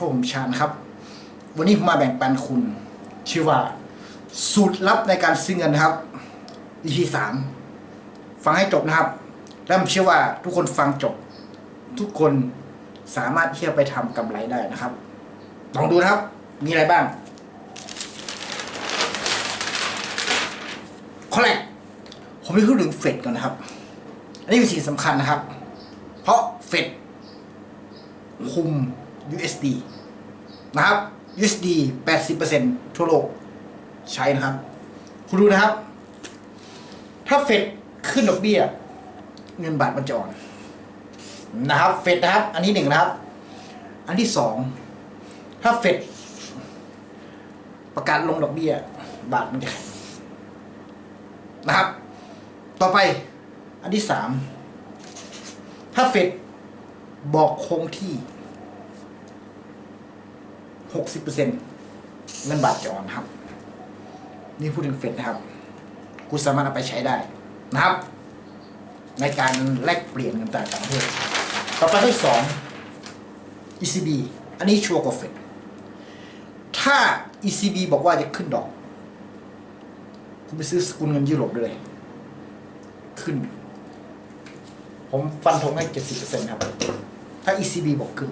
ผมชาญครับ วันนี้ผมมาแบ่งปันคุณ ชื่อว่า สูตรลับในการซื้อเงินนะครับ EP สามฟังให้จบนะครับ แล้วผมเชื่อว่าทุกคนฟังจบ ทุกคนสามารถเที่จะไปทำกำไรได้นะครับ ลองดูนะครับ มีอะไรบ้างข้อแรกผมจะพูดถึงเฟดก่อนนะครับ อันนี้เป็นสิ่งสำคัญนะครับ เพราะเฟดคุม USD นะครับ USD 80%ทั่วโลกใช้นะครับ คุณดูนะครับ ถ้าเฟดขึ้นดอกเบี้ย เงินบาทมันจะอ่อนนะครับ เฟดนะครับ อันที่หนึ่งนะครับ อันที่สองถ้าเฟดประกาศลงดอกเบี้ย บาทมันจะแข็งนะครับ ต่อไปอันที่สามถ้าเฟดบอกคงที่ หกสิบเปอร์เซ็นเงินบาทจะอ่อนครับ นี่พูดถึงเฟดนะครับ คุณสามารถเอาไปใช้ได้นะครับ ในการแลกเปลี่ยนเงินต่างประเทศต่อไปที่สอง ECB อันนี้ชัวร์กว่าเฟดถ้า ECB บอกว่าจะขึ้นดอก คุณไปซื้อสกุลเงินยุโรปได้เลย ขึ้น ผมฟันธงให้เจ็ดสิบเปอร์เซ็นต์ครับ ถ้า ECB บอกขึ้น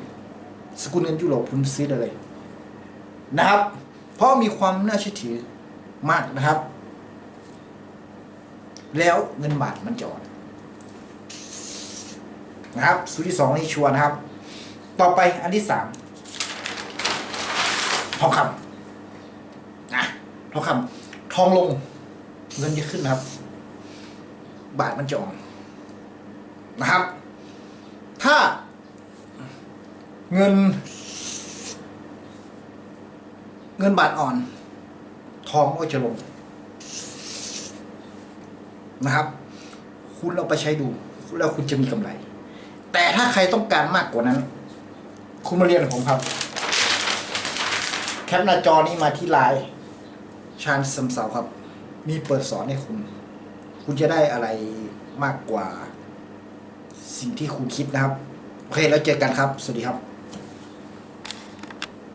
สกุลเงินยุโรปคุณซื้อได้เลย นะครับ เพราะมีความน่าเชื่อถือมากนะครับ แล้วเงินบาทมันจะอ่อนนะครับสูตรที่สองนี่ชัวร์นะครับ ต่อไปอันที่สามทองคำนะทองคำทองลง เงินจะขึ้นนะครับ บาทมันจะอ่อนนะครับ ถ้าเงิน งินบาทอ่อน ทองก็จะลงนะครับ คุณเอาไปใช้ดู แล้วคุณจะมีกำไร แต่ถ้าใครต้องการมากกว่านั้น คุณมาเรียนกับผมครับ แคปหน้าจอนี้มาที่ไลน์ชาญสมเสาครับ มีเปิดสอนให้คุณ คุณจะได้อะไรมากกว่า สิ่งที่คุณคิดนะครับ โอเค แล้วเจอกันครับ สวัสดีครับ